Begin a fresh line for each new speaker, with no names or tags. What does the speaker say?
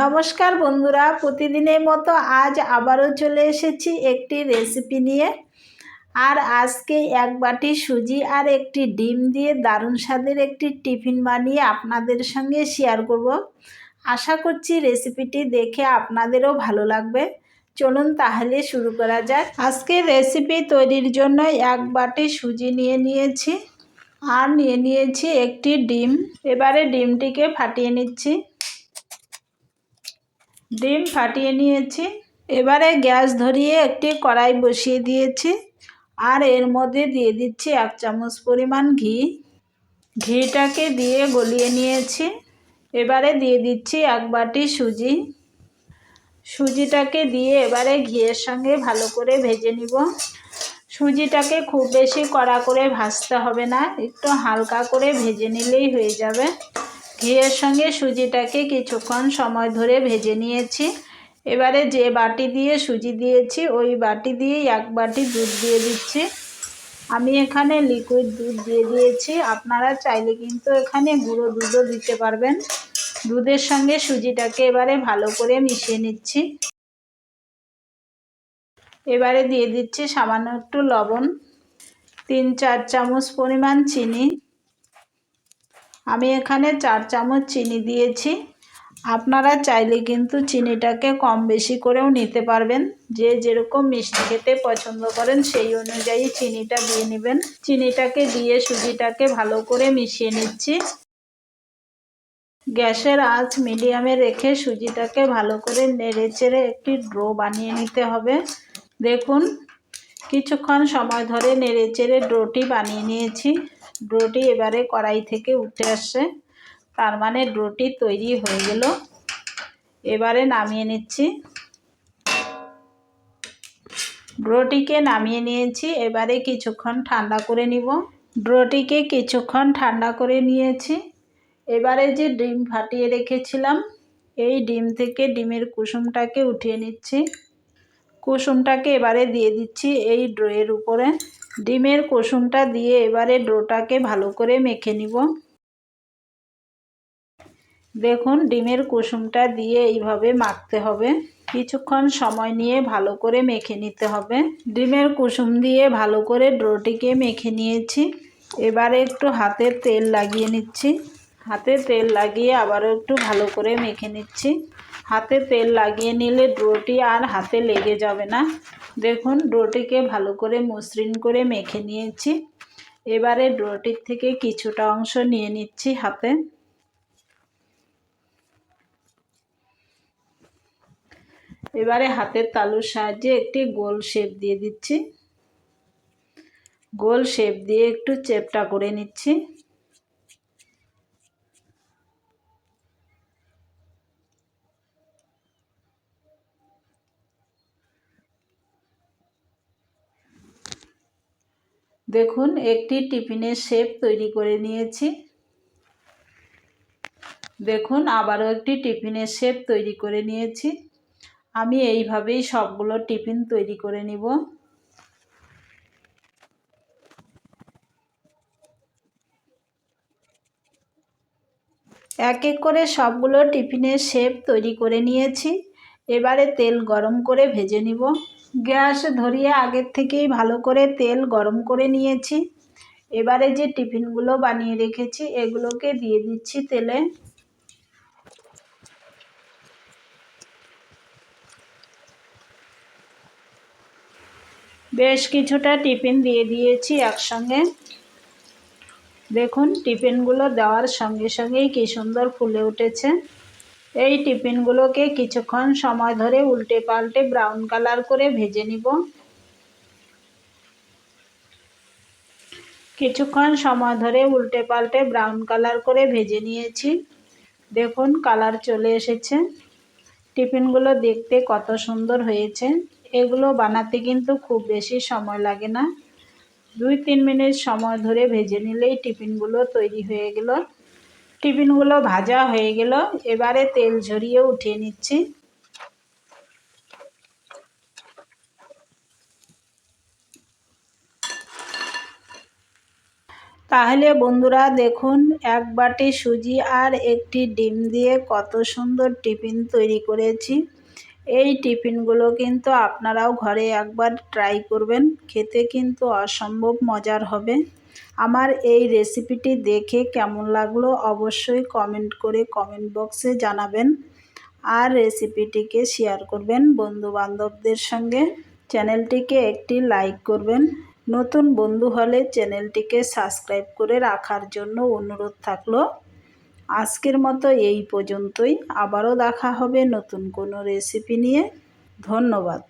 নমস্কার বন্ধুরা, প্রতিদিনের মতো আজ আবারও চলে এসেছি একটি রেসিপি নিয়ে। আর আজকে এক বাটি সুজি আর একটি ডিম দিয়ে দারুণ স্বাদের একটি টিফিন বানিয়ে আপনাদের সঙ্গে শেয়ার করব। আশা করছি রেসিপিটি দেখে আপনাদেরও ভালো লাগবে। চলুন তাহলে শুরু করা যাক। আজকে রেসিপি তৈরির জন্য এক বাটি সুজি নিয়ে নিয়েছি। আর নিয়ে নিয়েছি একটি ডিম। এবারে ডিমটিকে ফাটিয়ে নিচ্ছি। ডিম ফাটিয়ে নিয়েছি। এবারে গ্যাস ধরিয়ে একটি কড়াই বসিয়ে দিয়েছি আর এর মধ্যে দিয়ে দিচ্ছি এক চামচ পরিমাণ ঘি। ঘিটাকে দিয়ে গলিয়ে নিয়েছি। এবারে দিয়ে দিচ্ছি এক বাটি সুজি। সুজিটাকে দিয়ে এবারে ঘিয়ের সঙ্গে ভালো করে ভেজে নিব। সুজিটাকে খুব বেশি কড়া করে ভাজতে হবে না, একটু হালকা করে ভেজে নিলেই হয়ে যাবে। ঘিয়ের সঙ্গে সুজিটাকে কিছুক্ষণ সময় ধরে ভেজে নিয়েছি। এবারে যে বাটি দিয়ে সুজি দিয়েছি, ওই বাটি দিয়ে এক বাটি দুধ দিয়ে দিচ্ছি। আমি এখানে লিকুইড দুধ দিয়ে দিয়েছি। আপনারা চাইলে কিন্তু এখানে গুঁড়ো দুধও দিতে পারবেন। দুধের সঙ্গে সুজিটাকে এবারে ভালো করে মিশিয়ে নিচ্ছি। এবারে দিয়ে দিচ্ছি সামান্য একটু লবণ, তিন চার চামচ পরিমাণ চিনি। আমি এখানে চার চামচ চিনি দিয়েছি। আপনারা চাইলে কিন্তু চিনিটাকে কম বেশি করেও নিতে পারবেন। যে যেরকম মিষ্টি খেতে পছন্দ করেন সেই অনুযায়ী চিনিটা দিয়ে নেবেন। চিনিটাকে দিয়ে সুজিটাকে ভালো করে মিশিয়ে নিচ্ছি। গ্যাসের আঁচ মিডিয়ামে রেখে সুজিটাকে ভালো করে নেড়ে চেড়ে একটি ড্রো বানিয়ে নিতে হবে। দেখুন, কিছুক্ষণ সময় ধরে নেড়ে চেড়ে ড্রোটি বানিয়ে নিয়েছি। ড্রোটি এবারে কড়াই থেকে উঠে আসছে তার মানে ড্রোটি তৈরি হয়ে গেল। এবারে নামিয়ে নিচ্ছি। ড্রোটিকে নামিয়ে নিয়েছি। এবারে কিছুক্ষণ ঠান্ডা করে নিব। ড্রোটিকে কিছুক্ষণ ঠান্ডা করে নিয়েছি। এবারে যে ডিম ফাটিয়ে রেখেছিলাম, এই ডিম থেকে ডিমের কুসুমটাকে উঠিয়ে নিচ্ছি। কুসুমটাকে এবারে দিয়ে দিচ্ছি এই ড্রোয়ের উপরে। ডিমের কুসুমটা দিয়ে এবারে ডোটাকে ভালো করে মেখে নিব। দেখুন, ডিমের কুসুমটা দিয়ে এইভাবে মাখতে হবে। কিছুক্ষণ সময় নিয়ে ভালো করে মেখে নিতে হবে। ডিমের কুসুম দিয়ে ভালো করে ড্রোটিকে মেখে নিয়েছি। এবারে একটু হাতে তেল লাগিয়ে নিচ্ছি। হাতে তেল লাগিয়ে আবারও একটু ভালো করে মেখে নিচ্ছি। হাতে তেল লাগিয়ে নিলে ড্রোটি আর হাতে লেগে যাবে না। দেখুন, ডোটিকে ভালো করে মসৃণ করে মেখে নিয়েছি। এবারে ডোটির থেকে কিছুটা অংশ নিয়ে নিচ্ছি হাতে। এবারে হাতের তালুর সাহায্যে একটি গোল শেপ দিয়ে দিচ্ছি। গোল শেপ দিয়ে একটু চেপটা করে নিচ্ছি। দেখুন, একটি টিফিনের শেপ তৈরি করে নিয়েছি। দেখুন, আবারও একটি টিফিনের শেপ তৈরি করে নিয়েছি। আমি এইভাবেই সবগুলো টিফিন তৈরি করে নিব। এক এক করে সবগুলো টিফিনের শেপ তৈরি করে নিয়েছি। এবারে তেল গরম করে ভেজে নিব। গ্যাস ধরিয়ে আগের থেকেই ভালো করে তেল গরম করে নিয়েছি। এবারে যে টিফিনগুলো বানিয়ে রেখেছি, এগুলোকে দিয়ে দিচ্ছি তেলে। বেশ কিছুটা টিফিন দিয়ে দিয়েছি একসঙ্গে। দেখুন, টিফিনগুলো দেওয়ার সঙ্গে সঙ্গেই কী সুন্দর ফুলে উঠেছে। এই টিফিনগুলোকে কিছুক্ষণ সময় ধরে উল্টে পাল্টে ব্রাউন কালার করে ভেজে নিব। কিছুক্ষণ সময় ধরে উল্টে পাল্টে ব্রাউন কালার করে ভেজে নিয়েছি। দেখুন, কালার চলে এসেছে। টিফিনগুলো দেখতে কত সুন্দর হয়েছে। এগুলো বানাতে কিন্তু খুব বেশি সময় লাগে না। দুই তিন মিনিট সময় ধরে ভেজে নিলেই টিফিনগুলো তৈরি হয়ে গেল। টিফিনগুলো ভাজা হয়ে গেল। এবারে তেল ঝরিয়ে উঠিয়ে নিচ্ছি। তাহলে বন্ধুরা দেখুন, এক বাটি সুজি আর একটি ডিম দিয়ে কত সুন্দর টিফিন তৈরি করেছি। এই টিফিনগুলো কিন্তু আপনারাও ঘরে একবার ট্রাই করবেন। খেতে কিন্তু অসম্ভব মজার হবে। আমার এই রেসিপিটি দেখে কেমন লাগল অবশ্যই কমেন্ট করে কমেন্ট বক্সে জানাবেন। আর রেসিপিটিকে শেয়ার করবেন বন্ধু বান্ধবদের সঙ্গে। চ্যানেলটিকে একটি লাইক করবেন। নতুন বন্ধু হলে চ্যানেলটিকে সাবস্ক্রাইব করে রাখার জন্য অনুরোধ থাকল। আজকের মতো এই পর্যন্তই। আবারও দেখা হবে নতুন কোনো রেসিপি নিয়ে। ধন্যবাদ।